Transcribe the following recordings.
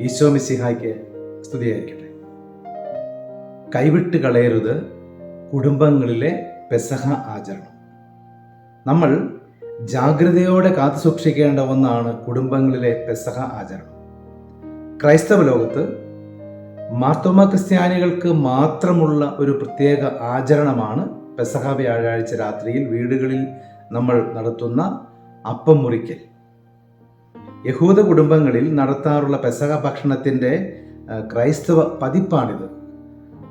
ഈശോ മിസിഹായ്ക്ക് സ്തുതിയായിരിക്കട്ടെ. കൈവിട്ട് കളയരുത് കുടുംബങ്ങളിലെ പെസഹ ആചരണം. നമ്മൾ ജാഗ്രതയോടെ കാത്തു സൂക്ഷിക്കേണ്ട ഒന്നാണ് കുടുംബങ്ങളിലെ പെസഹ ആചരണം. ക്രൈസ്തവ ലോകത്ത് മാർത്തോമ ക്രിസ്ത്യാനികൾക്ക് മാത്രമുള്ള ഒരു പ്രത്യേക ആചരണമാണ് പെസഹ വ്യാഴാഴ്ച രാത്രിയിൽ വീടുകളിൽ നമ്മൾ നടത്തുന്ന അപ്പം മുറിക്കൽ. യഹൂദ കുടുംബങ്ങളിൽ നടത്താറുള്ള പെസക ഭക്ഷണത്തിന്റെ ക്രൈസ്തവ പതിപ്പാണിത്.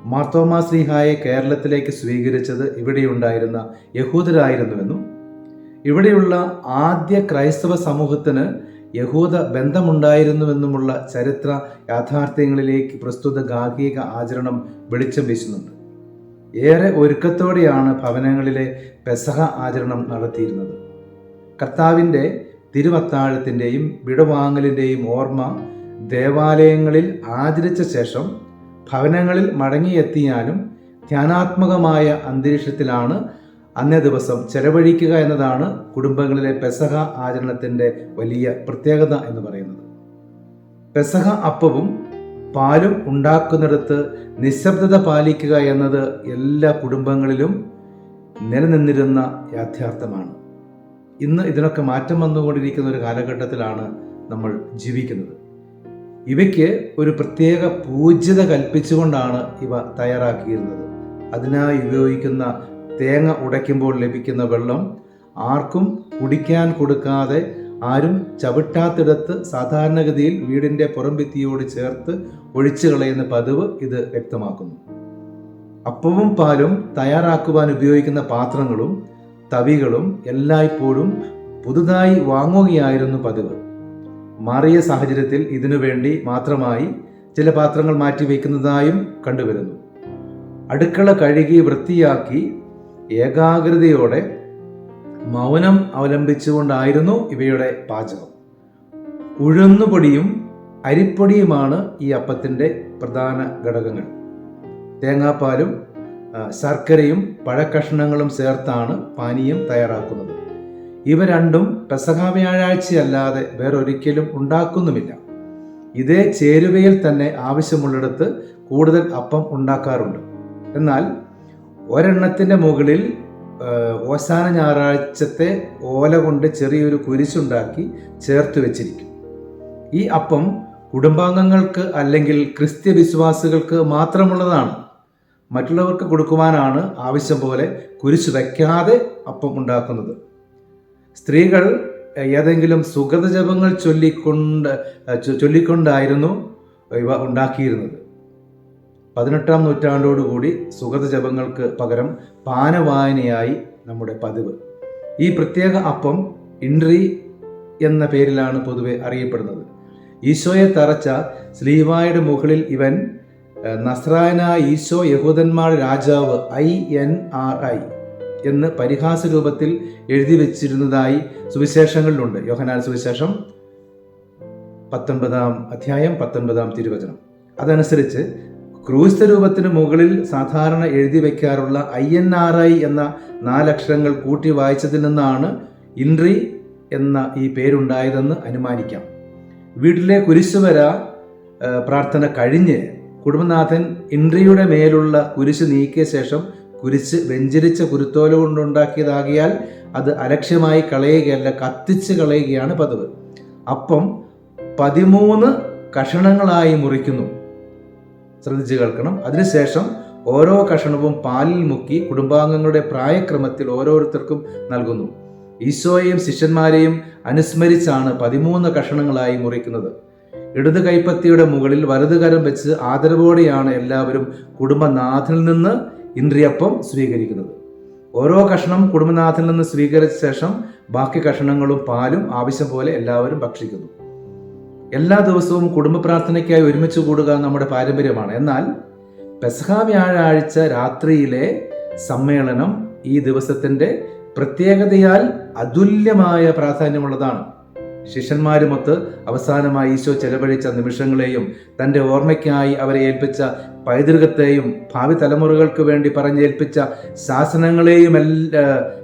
മാർത്തോമാ ശ്രീഹായെ കേരളത്തിലേക്ക് സ്വീകരിച്ചത് ഇവിടെയുണ്ടായിരുന്ന യഹൂദരായിരുന്നുവെന്നും ഇവിടെയുള്ള ആദ്യ ക്രൈസ്തവ സമൂഹത്തിന് യഹൂദ ബന്ധമുണ്ടായിരുന്നുവെന്നുമുള്ള ചരിത്ര യാഥാർത്ഥ്യങ്ങളിലേക്ക് പ്രസ്തുത ഗാർഹിക ആചരണം വെളിച്ചം വീശുന്നുണ്ട്. ഏറെ ഒരുക്കത്തോടെയാണ് ഭവനങ്ങളിലെ പെസഹ ആചരണം നടത്തിയിരുന്നത്. കർത്താവിന്റെ തിരുവത്താഴത്തിന്റെയും വിടവാങ്ങലിന്റെയും ഓർമ്മ ദേവാലയങ്ങളിൽ ആചരിച്ച ശേഷം ഭവനങ്ങളിൽ മടങ്ങിയെത്തിയാലും ധ്യാനാത്മകമായ അന്തരീക്ഷത്തിലാണ് അന്നേ ദിവസം ചെലവഴിക്കുക എന്നതാണ് കുടുംബങ്ങളിലെ പെസഹ ആചരണത്തിന്റെ വലിയ പ്രത്യേകത എന്ന് പറയുന്നത്. പെസഹ അപ്പവും പാലും ഉണ്ടാക്കുന്നിടത്ത് നിശബ്ദത പാലിക്കുക എന്നത് എല്ലാ കുടുംബങ്ങളിലും നിലനിന്നിരുന്ന യാഥാർത്ഥ്യമാണ്. ഇന്ന് ഇതിനൊക്കെ മാറ്റം വന്നുകൊണ്ടിരിക്കുന്ന ഒരു കാലഘട്ടത്തിലാണ് നമ്മൾ ജീവിക്കുന്നത്. ഇവയ്ക്ക് ഒരു പ്രത്യേക പൂജ്യത കൽപ്പിച്ചുകൊണ്ടാണ് ഇവ തയ്യാറാക്കിയിരുന്നത്. അതിനായി ഉപയോഗിക്കുന്ന തേങ്ങ ഉടയ്ക്കുമ്പോൾ ലഭിക്കുന്ന വെള്ളം ആർക്കും കുടിക്കാൻ കൊടുക്കാതെ ആരും ചവിട്ടാത്തിടത്ത് സാധാരണഗതിയിൽ വീടിന്റെ പുറംഭിത്തിയോട് ചേർത്ത് ഒഴിച്ചു കളയുന്ന പതിവ് ഇത് വ്യക്തമാക്കുന്നു. അപ്പവും പാലും തയ്യാറാക്കുവാൻ ഉപയോഗിക്കുന്ന പാത്രങ്ങളും തവികളും എല്ലായ്പ്പോഴും പുതുതായി വാങ്ങുകയായിരുന്നു പതിവ്. മാറിയ സാഹചര്യത്തിൽ ഇതിനുവേണ്ടി മാത്രമായി ചില പാത്രങ്ങൾ മാറ്റി വയ്ക്കുന്നതായും കണ്ടുവരുന്നു. അടുക്കള കഴുകി വൃത്തിയാക്കി ഏകാഗ്രതയോടെ മൗനം അവലംബിച്ചുകൊണ്ടായിരുന്നു ഇവയുടെ പാചകം. ഉഴുന്നുപൊടിയും അരിപ്പൊടിയുമാണ് ഈ അപ്പത്തിന്റെ പ്രധാന ഘടകങ്ങൾ. തേങ്ങാപ്പാലും ശർക്കരയും പഴക്കഷ്ണങ്ങളും ചേർത്താണ് പാനീയം തയ്യാറാക്കുന്നത്. ഇവ രണ്ടും പെസഹ വ്യാഴാഴ്ചയല്ലാതെ വേറൊരിക്കലും ഉണ്ടാക്കുന്നുമില്ല. ഇതേ ചേരുവയിൽ തന്നെ ആവശ്യമുള്ളിടത്ത് കൂടുതൽ അപ്പം ഉണ്ടാക്കാറുണ്ട്. എന്നാൽ ഒരെണ്ണത്തിന്റെ മുകളിൽ ഓശാന ഞായറാഴ്ചത്തെ ഓല കൊണ്ട് ചെറിയൊരു കുരിശുണ്ടാക്കി ചേർത്ത് വെച്ചിരിക്കും. ഈ അപ്പം കുടുംബാംഗങ്ങൾക്ക് അല്ലെങ്കിൽ ക്രിസ്ത്യ വിശ്വാസികൾക്ക് മാത്രമുള്ളതാണ്. മറ്റുള്ളവർക്ക് കൊടുക്കുവാനാണ് ആവശ്യം പോലെ കുരിശ് വയ്ക്കാതെ അപ്പം ഉണ്ടാക്കുന്നത്. സ്ത്രീകൾ ഏതെങ്കിലും സുഗത ജപങ്ങൾ ചൊല്ലിക്കൊണ്ട് ചൊല്ലിക്കൊണ്ടായിരുന്നു ഇവ ഉണ്ടാക്കിയിരുന്നത്. പതിനെട്ടാം നൂറ്റാണ്ടോടുകൂടി സുഗത ജപങ്ങൾക്ക് പകരം പാനവായനയായി നമ്മുടെ പതിവ്. ഈ പ്രത്യേക അപ്പം ഇൻട്രി എന്ന പേരിലാണ് പൊതുവെ അറിയപ്പെടുന്നത്. ഈശോയെ തറച്ച സ്ലീവായുടെ മുകളിൽ ഇവൻ ഏഹ്, നസ്രായനായ ഈശോ യഹൂദന്മാർ രാജാവ് ഐ എൻ ആർ ഐ എന്ന് പരിഹാസ രൂപത്തിൽ എഴുതി വെച്ചിരുന്നതായി സുവിശേഷങ്ങളിലുണ്ട്. യോഹനാൽ സുവിശേഷം പത്തൊൻപതാം അധ്യായം പത്തൊൻപതാം തിരുവചനം. അതനുസരിച്ച് ക്രൂസ്ത രൂപത്തിന് മുകളിൽ സാധാരണ എഴുതി വയ്ക്കാറുള്ള ഐ എൻ ആർ ഐ എന്ന നാലക്ഷരങ്ങൾ കൂട്ടി വായിച്ചതിൽ നിന്നാണ് ഇൻട്രി എന്ന ഈ പേരുണ്ടായതെന്ന് അനുമാനിക്കാം. വീട്ടിലെ കുരിശുവര പ്രാർത്ഥന കഴിഞ്ഞ് കുടുംബനാഥൻ ഇൻട്രിയുടെ മേലുള്ള കുരിശ് നീക്കിയ ശേഷം കുരിശ് വെഞ്ചരിച്ച കുരുത്തോല കൊണ്ടുണ്ടാക്കിയതാകിയാൽ അത് അലക്ഷ്യമായി കളയുകയല്ല കത്തിച്ച് കളയുകയാണ് പതിവ്. അപ്പം പതിമൂന്ന് കഷണങ്ങളായി മുറിക്കുന്നു. ശ്രദ്ധിച്ച് കേൾക്കണം. അതിനുശേഷം ഓരോ കഷണവും പാലിൽ മുക്കി കുടുംബാംഗങ്ങളുടെ പ്രായക്രമത്തിൽ ഓരോരുത്തർക്കും നൽകുന്നു. ഈശോയെയും ശിഷ്യന്മാരെയും അനുസ്മരിച്ചാണ് പതിമൂന്ന് കഷണങ്ങളായി മുറിക്കുന്നത്. ഇടത് കൈപ്പത്തിയുടെ മുകളിൽ വലത് കരം വെച്ച് ആദരവോടെയാണ് എല്ലാവരും കുടുംബനാഥിൽ നിന്ന് ഇന്ദ്രിയപ്പം സ്വീകരിക്കുന്നത്. ഓരോ കഷണം കുടുംബനാഥിൽ നിന്ന് സ്വീകരിച്ച ശേഷം ബാക്കി കഷണങ്ങളും പാലും ആവശ്യം പോലെ എല്ലാവരും ഭക്ഷിക്കുന്നു. എല്ലാ ദിവസവും കുടുംബ പ്രാർത്ഥനയ്ക്കായി ഒരുമിച്ച് കൂടുക നമ്മുടെ പാരമ്പര്യമാണ്. എന്നാൽ പെസഹാ വ്യാഴാഴ്ച രാത്രിയിലെ സമ്മേളനം ഈ ദിവസത്തിന്റെ പ്രത്യേകതയാൽ അതുല്യമായ പ്രാധാന്യമുള്ളതാണ്. ശിഷ്യന്മാരുമൊത്ത് അവസാനമായി ഈശോ ചെലവഴിച്ച നിമിഷങ്ങളെയും തന്റെ ഓർമ്മയ്ക്കായി അവരെ ഏൽപ്പിച്ച പൈതൃകത്തെയും ഭാവി തലമുറകൾക്ക് വേണ്ടി പറഞ്ഞേൽപ്പിച്ച ശാസനങ്ങളെയും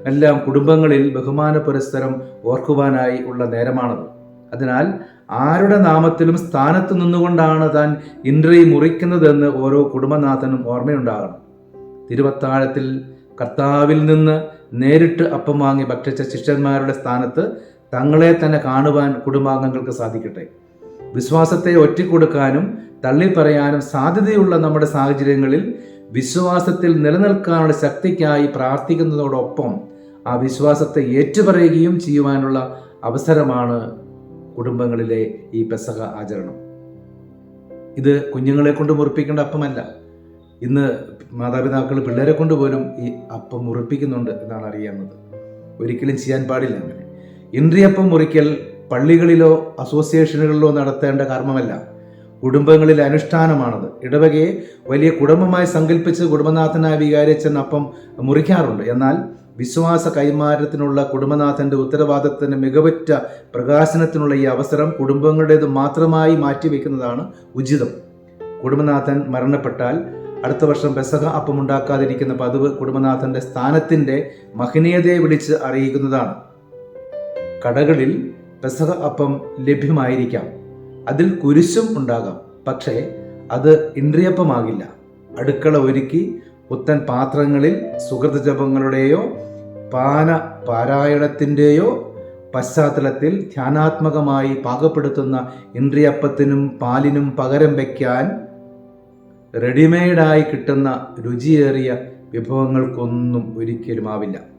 എല്ലാ കുടുംബങ്ങളിൽ ബഹുമാന പുരസ്സരം ഓർക്കുവാനായി ഉള്ള നേരമാണത്. അതിനാൽ ആരുടെ നാമത്തിലും സ്ഥാനത്ത് നിന്നുകൊണ്ടാണ് താൻ ഇന്ദ്രി മുറിക്കുന്നതെന്ന് ഓരോ കുടുംബനാഥനും ഓർമ്മയുണ്ടാകണം. തിരുവത്താഴത്തിൽ കർത്താവിൽ നിന്ന് നേരിട്ട് അപ്പം വാങ്ങി ഭക്ഷിച്ച ശിഷ്യന്മാരുടെ സ്ഥാനത്ത് തങ്ങളെ തന്നെ കാണുവാൻ കുടുംബാംഗങ്ങൾക്ക് സാധിക്കട്ടെ. വിശ്വാസത്തെ ഒറ്റിക്കൊടുക്കാനും തള്ളിപ്പറയാനും സാധ്യതയുള്ള നമ്മുടെ സാഹചര്യങ്ങളിൽ വിശ്വാസത്തിൽ നിലനിൽക്കാനുള്ള ശക്തിക്കായി പ്രാർത്ഥിക്കുന്നതോടൊപ്പം ആ വിശ്വാസത്തെ ഏറ്റുപറയുകയും ചെയ്യുവാനുള്ള അവസരമാണ് കുടുംബങ്ങളിലെ ഈ പെസഹ ആചരണം. ഇത് കുഞ്ഞുങ്ങളെ കൊണ്ട് മുറിപ്പിക്കേണ്ട അപ്പമല്ല. ഇന്ന് മാതാപിതാക്കൾ പിള്ളേരെ കൊണ്ട് പോലും ഈ അപ്പം മുറിപ്പിക്കുന്നുണ്ട് എന്നാണ് അറിയാവുന്നത്. ഒരിക്കലും ചെയ്യാൻ പാടില്ല അങ്ങനെ. ഇൻട്രിയപ്പം മുറിക്കൽ പള്ളികളിലോ അസോസിയേഷനുകളിലോ നടത്തേണ്ട കർമ്മമല്ല. കുടുംബങ്ങളിലെ അനുഷ്ഠാനമാണത്. ഇടവകയെ വലിയ കുടുംബമായി സങ്കല്പിച്ച് കുടുംബനാഥനായ വികാരിച്ചൻ അപ്പം മുറിക്കാറുണ്ട്. എന്നാൽ വിശ്വാസ കൈമാറ്റത്തിനുള്ള കുടുംബനാഥന്റെ ഉത്തരവാദിത്തത്തിന്റെ മികവുറ്റ പ്രകാശനത്തിനുള്ള ഈ അവസരം കുടുംബങ്ങളുടേത് മാത്രമായി മാറ്റിവെക്കുന്നതാണ് ഉചിതം. കുടുംബനാഥൻ മരണപ്പെട്ടാൽ അടുത്ത വർഷം പെസഹ അപ്പമുണ്ടാക്കാതിരിക്കുന്ന പതിവ് കുടുംബനാഥന്റെ സ്ഥാനത്തിന്റെ മഹനീയതയെ വിളിച്ച് അറിയിക്കുന്നതാണ്. കടകളിൽ പെസഹ അപ്പം ലഭ്യമായിരിക്കാം. അതിൽ കുരിശും ഉണ്ടാകാം. പക്ഷേ അത് ഇന്ദ്രിയപ്പമാകില്ല. അടുക്കള ഒരുക്കി പുത്തൻ പാത്രങ്ങളിൽ സുഹൃത ജപങ്ങളുടെയോ പാന പാരായണത്തിന്റെയോ പശ്ചാത്തലത്തിൽ ധ്യാനാത്മകമായി പാകപ്പെടുത്തുന്ന ഇന്ദ്രിയപ്പത്തിനും പാലിനും പകരം വയ്ക്കാൻ റെഡിമെയ്ഡായി കിട്ടുന്ന രുചിയേറിയ വിഭവങ്ങൾക്കൊന്നും ഒരിക്കലും ആവില്ല.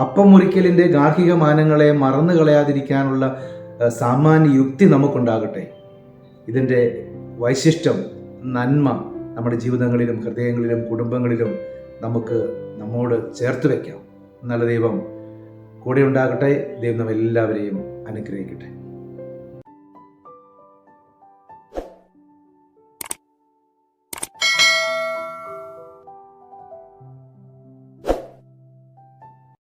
അപ്പം മുറിക്കലിന്റെ ഗാർഹിക മാനങ്ങളെ മറന്നു കളയാതിരിക്കാനുള്ള സാമാന്യ യുക്തി നമുക്കുണ്ടാകട്ടെ. ഇതിന്റെ വൈശിഷ്ട്യം നന്മ നമ്മുടെ ജീവിതങ്ങളിലും ഹൃദയങ്ങളിലും കുടുംബങ്ങളിലും നമുക്ക് നമ്മോട് ചേർത്ത് വയ്ക്കാം നല്ല ദൈവം കൂടെ ഉണ്ടാകട്ടെ. ദൈവം നമ്മെല്ലാവരെയും അനുഗ്രഹിക്കട്ടെ.